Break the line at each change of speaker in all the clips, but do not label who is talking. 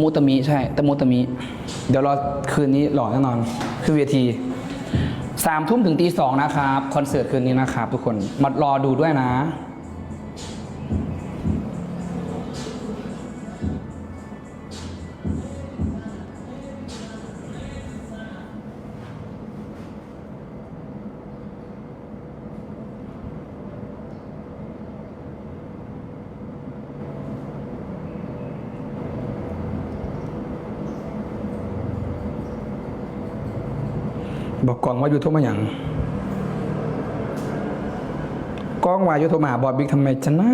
มุตะมิใช่ตะมุตะมิ เดี๋ยวรอคืนนี้หล่อแน่นอน คือเวทีสามทุ่มถึงตีสองนะครับ คอนเสิร์ตคืนนี้นะครับทุกคน มารอดูด้วยนะ บอกกองว่าอยู่ทุกมาอย่างกองว่าอยู่ทุกมาหาบอดบิ๊กทำไมจะนะ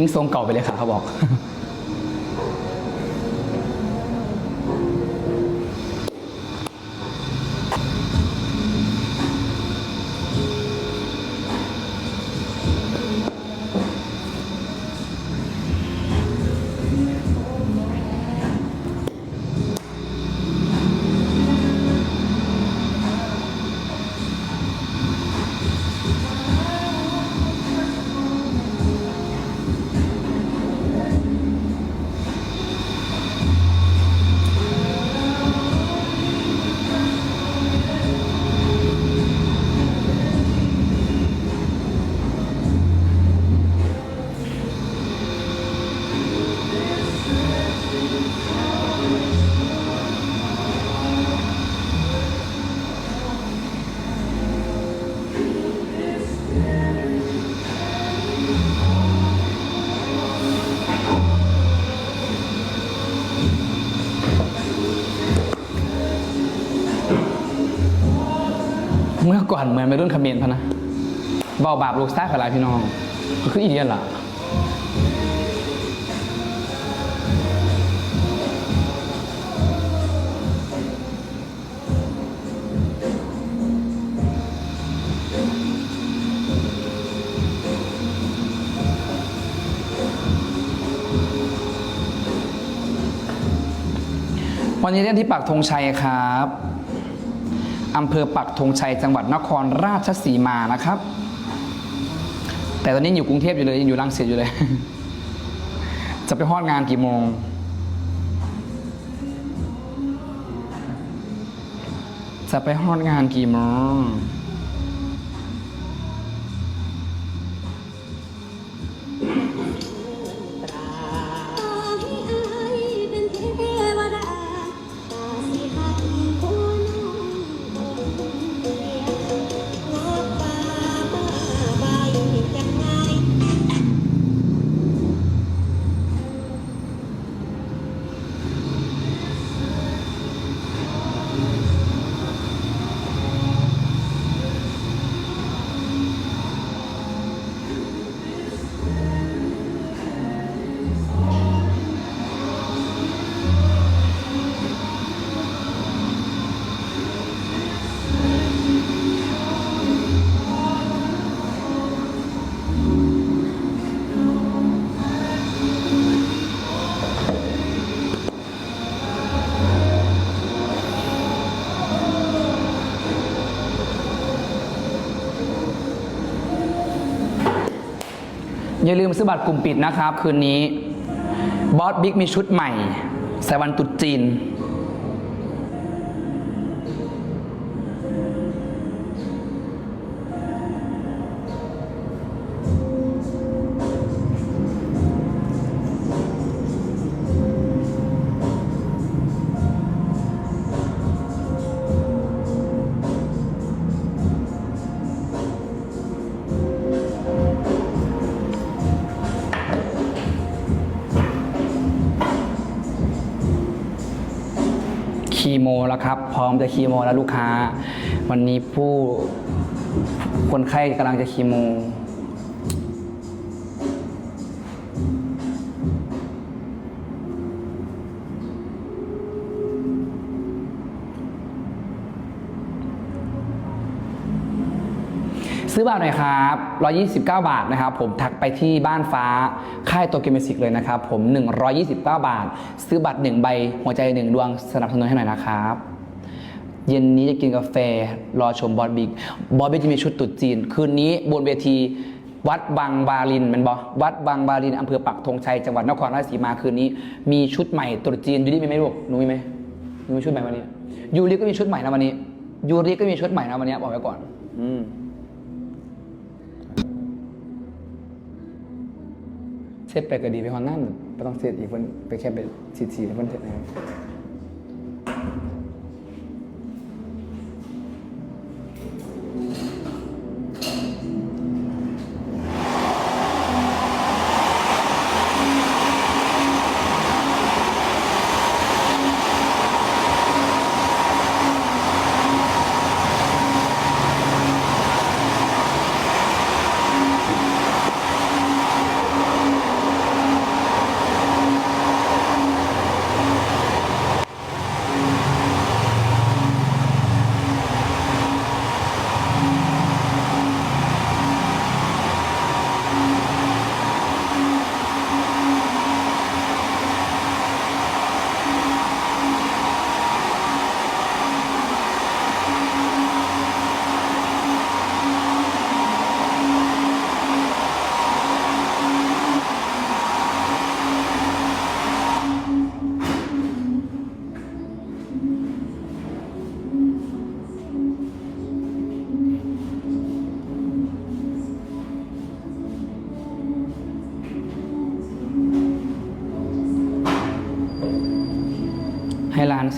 ทิ้งทรงเก่าไปเลยค่ะเขาบอก ก่อนเหมือนไม่รุ่นเขมรพะนะเบาบาปลูกซ่าขลายพี่น้องคืออีเดียนล่ะวันนี้เล่นที่ปักธงชัยครับ อำเภอปักธงชัยจังหวัดนครราชสีมานะครับ แต่ตอนนี้อยู่กรุงเทพอยู่เลยยังอยู่รังสิตอยู่เลย จะไปฮอดงานกี่โมง จะไปฮอดงานกี่โมง
อย่า
ลืมซื้อบัตรกลุ่มปิดนะครับ คืนนี้บอสบิ๊กมีชุดใหม่ใส่วันตุดจีน โมแล้วครับ พร้อมจะคีโมแล้วลูกค้า วันนี้ผู้คนไข้กำลังจะคีโม ซื้อบัตรหน่อยครับ 129 บาทนะครับ ผมทักไปที่บ้านฟ้าค่ายโตเกียวมิวสิกเลยนะครับ ผม 129 บาท ซื้อบัตร 1 ใบ หัวใจหนึ่งดวงสนับสนุนให้หน่อยนะครับ เย็นนี้จะกินกาแฟรอชมบอสบิ๊กบอสบิ๊กจะมีชุดตรุ๊จีน คืนนี้บนเวทีวัดบางบาลินมันบอวัดบางบาลินอำเภอปักธงชัยจังหวัดนครราชสีมาคืนนี้ มีชุดใหม่ตรุ๊จีนยูริมีไหมลูกหนูมีไหมหนูมีชุดใหม่วันนี้ยูริก็มีชุดใหม่นะวันนี้ยูริก็มีชุดใหม่นะวันนี้บอกไว้ก่อน อืม เซตไปก็ดีไปฮอนนั่นไม่ต้องเซตอีกคนไปแค่ไปสีสีเพิ่นเสร็จนะครับ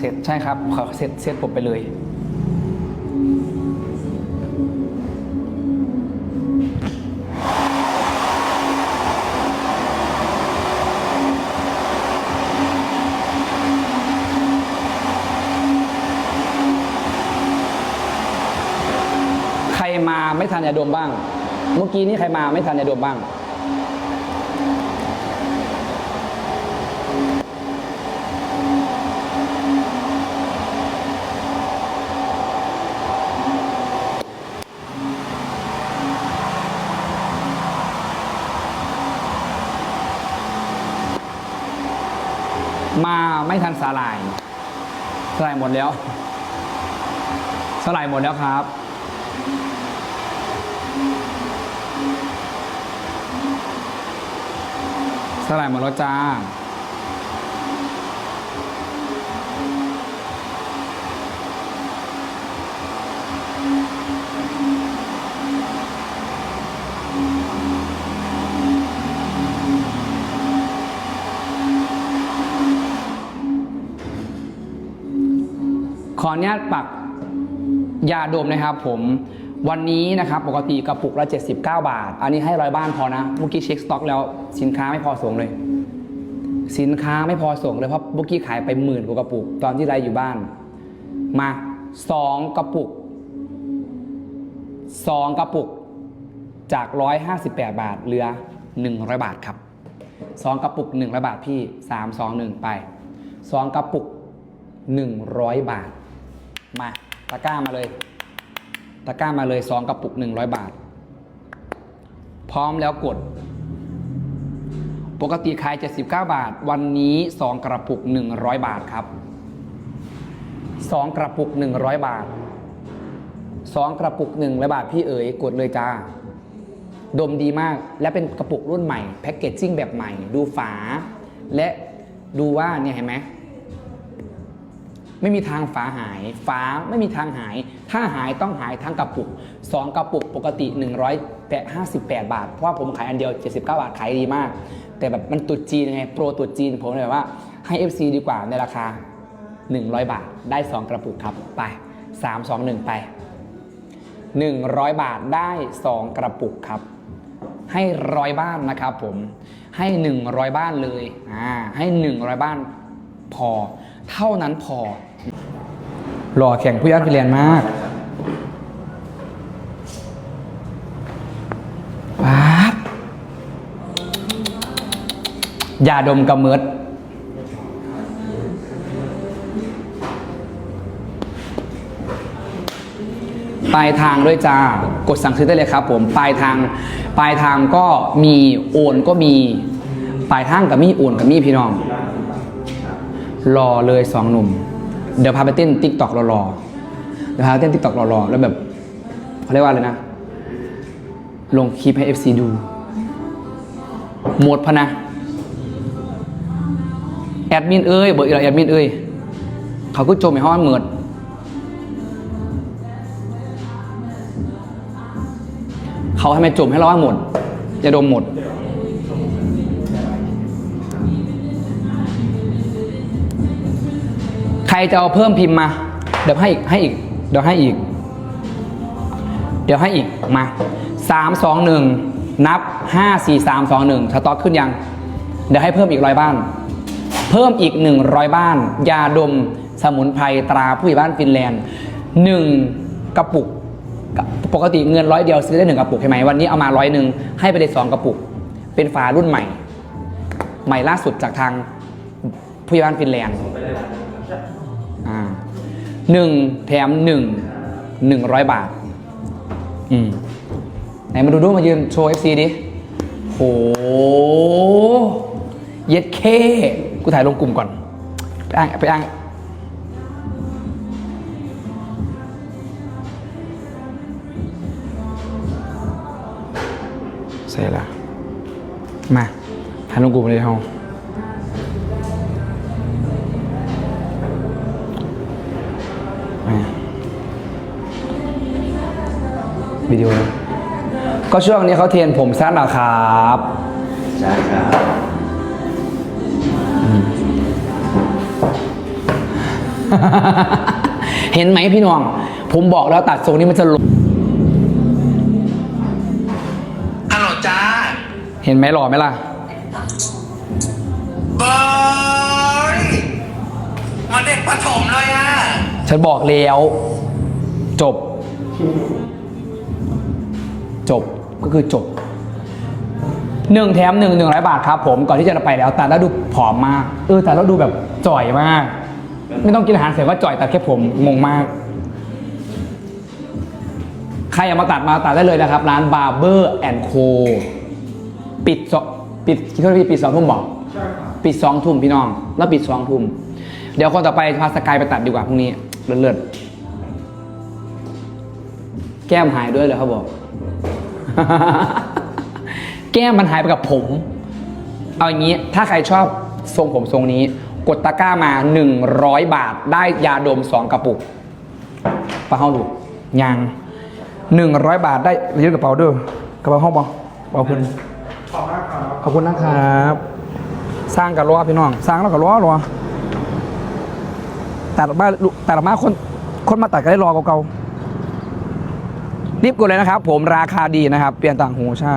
ให้ร้านเสร็จใช่ครับเขาเสร็จเสร็จผมไปเลยใครมาไม่ทันยาดมบ้าง เมื่อกี้นี่ใครมาไม่ทันยาดมบ้าง มาไม่ทันสาหร่ายสาลายหมดแล้วสาลายหมดแล้วครับ สาลายหมดแล้วจ้า อนุญาตปักยาดมนะครับผมวันนี้นะครับปกติกระปุกละ 79 บาท อันนี้ให้ร้อยบ้านพอนะเมื่อกี้เช็คสต็อกแล้วสินค้าไม่พอส่งเลย สินค้าไม่พอส่งเลยเพราะเมื่อกี้ขายไปหมื่นกว่ากระปุกตอนที่ไรอยู่บ้าน มาสองกระปุกสองกระปุกจาก 158 บาทเหลือ 100 บาทครับสองกระปุก100บาทพี่ 3 2 1 ไปสองกระปุก 100 บาท มาตะกร้ามาเลย ตะกร้ามาเลย2กระปุก 100 บาท พร้อมแล้วกด ปกติขาย 79 บาท วันนี้2กระปุก 100 บาทครับ2กระปุก 100 บาท2กระปุก100บาทพี่เอ๋ยกดเลยจ้าดมดีมากและเป็นกระปุกรุ่นใหม่แพ็กเกจจิ้งแบบใหม่ ดูฝา และดูว่าเนี่ยเห็นไหม ไม่มีทางฝาหายฝาไม่มีทางหาย ถ้าหายต้องหายทั้งกระปุก 2 กระปุกปกติ 100แต่58 บาท เพราะว่าผมขายอันเดียว 79 บาทขายดีมาก แต่แบบมันตุดจีนไงโปรตุดจีนผมเลยแบบว่าให้ FC ดีกว่าในราคา 100 บาทได้ 2 กระปุกครับไป 3 2 1 ไป 100 บาทได้ 2 กระปุกครับ ให้ร้อยบ้านนะครับผมให้ 100 บ้านเลยอ่าให้ 100 บ้านพอ เท่านั้นพอ หล่อแข่งผู้ยอดพิเรียนมากป๊าบยาดมกระเมิดปลายทางด้วยจ้ากดสั่งซื้อได้เลยครับ ผมปลายทางปลายทางก็มีโอนก็มีปลายทางกับมีโอนกับมีพี่น้องรอเลยสองหนุ่ม เดี๋ยวพาไปเต้นติ๊กตอกรอๆเดี๋ยวพาไปเต้นติ๊กตอกรอๆแล้วแบบเขาเรียกว่าอะไรนะ ลงคลิปให้ FC ดูหมดพะนะ แอดมินเอ้ยเบิร์อีกแล้วแอดมินเอ้ยเขาก็โจมในห้องเหมือดเขาให้มาจมให้เราว่าหมดจะดมหมด รจะเอาเพิ่มพิมพ์มา เดี๋ยวให้อีกให้อีก เดี๋ยวให้อีก เดี๋ยวให้อีกมาสามสองหนึ่งนับห้าสี่สามสองหนึ่งสต็อกขึ้นยัง เดี๋ยวให้เพิ่มอีกร้อยบ้าน เพิ่มอีกหนึ่งร้อยบ้าน ยาดมสมุนไพรตราผู้ใหญ่บ้านฟินแลนด์หนึ่งกระปุกปกติเงินร้อยเดียวซื้อได้หนึ่งกระปุกใช่ไหมวันนี้เอามาร้อยหนึ่งให้ไปเลยสองกระปุก เป็นฝารุ่นใหม่ ใหม่ล่าสุดจากทางผู้ใหญ่บ้านฟินแลนด์ หนึ่งแถมหนึ่งหนึ่งร้อยบาท อืมไหนมาดูดูมายืนโชว์ FC ดิโหเย็ดเค กูถ่ายลงกลุ่มก่อน ไปอ้างไปอ้างเสร็จละมาถ่ายลงกลุ่มเลยเฮา วิดีโอนะก็ช่วงนี้เขาเทียนผมสั้นนะครับ
ใช่ครับ
เห็นไหมพี่น้อง ผมบอกแล้วตัดทรงนี้มันจะลง
ฮัลโหลจ้า
เห็นไหมหล่อไหมล่ะ
เบยมาเด็กประถมเลยอะ
ฉันบอกแล้ว จบ จบก็คือจบหนึ่งแถมหนึ่งหนึ่งร้อยบาทครับผมก่อนที่จะไปแล้วแต่แล้วดูผอมมากเออแต่แล้วดูแบบจ่อยมาก ไม่ต้องกินอาหารเสริมว่าจ่อยแต่แค่ผมงงมาก ใครอยากมาตัดมาตัดได้เลยนะครับ ร้าน Barber and Co ปิดสองปิดคิดว่าปิดสองทุ่มบอกปิดสองทุ่มพี่น้อง แล้วปิดสองทุ่ม เดี๋ยวคนต่อไปพาสกายไปตัดดีกว่าพรุ่งนี้ เลิศๆแก้มหายด้วยเลยเขาบอก แก้มมันหายไปกับผม เอาอย่างนี้ ถ้าใครชอบทรงผมทรงนี้ กดตะกร้ามา 100 บาท ได้ยาดม 2 กระปุกปลาห้องดูยัง100 บาทได้ยืดกระเป๋าด้วยกระเป๋าห้องบอขอบคุณขอบคุณนะครับ สร้างกับล้อพี่น้อง สร้างแล้วกับล้อล้อ แต่ละบ้าแต่ละบ้าคนคนมาตัดก็ได้รอเก่าๆรีบกดเลยนะครับ ผมราคาดีนะครับ เปลี่ยนต่างหูใช่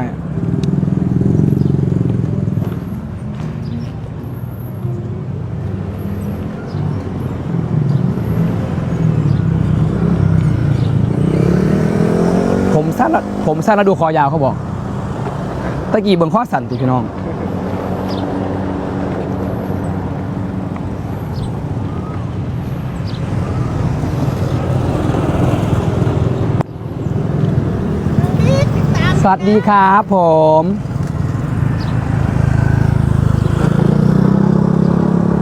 ผมสั้นล้วผมสั้นแล้วดูคอยาวเขาบอก ตะกี้เบิ่งข้อสั่นติพี่น้อง วัสดีครับผม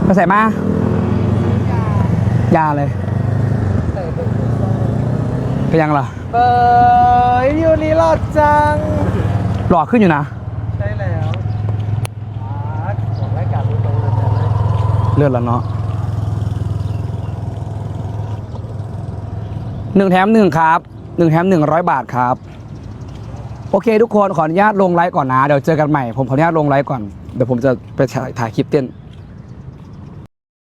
ไปใส่มายาเลยไปยังล่ะ
เบยยูนี่หลอดจัง
หล่อขึ้นอยู่นะ
ใช่แล้วอาร์ตบอกรายการดูตรงเลยนะ
เลือดแล้วเนาะหนึ่งแถมหนึ่งครับหนึ่งแถมหนึ่งร้อยบาทครับ โอเค ทุกคนขออนุญาตลงไลฟ์ก่อนนะ เดี๋ยวเจอกันใหม่ ผมขออนุญาตลงไลฟ์ก่อน เดี๋ยวผมจะไปถ่ายคลิปเต้น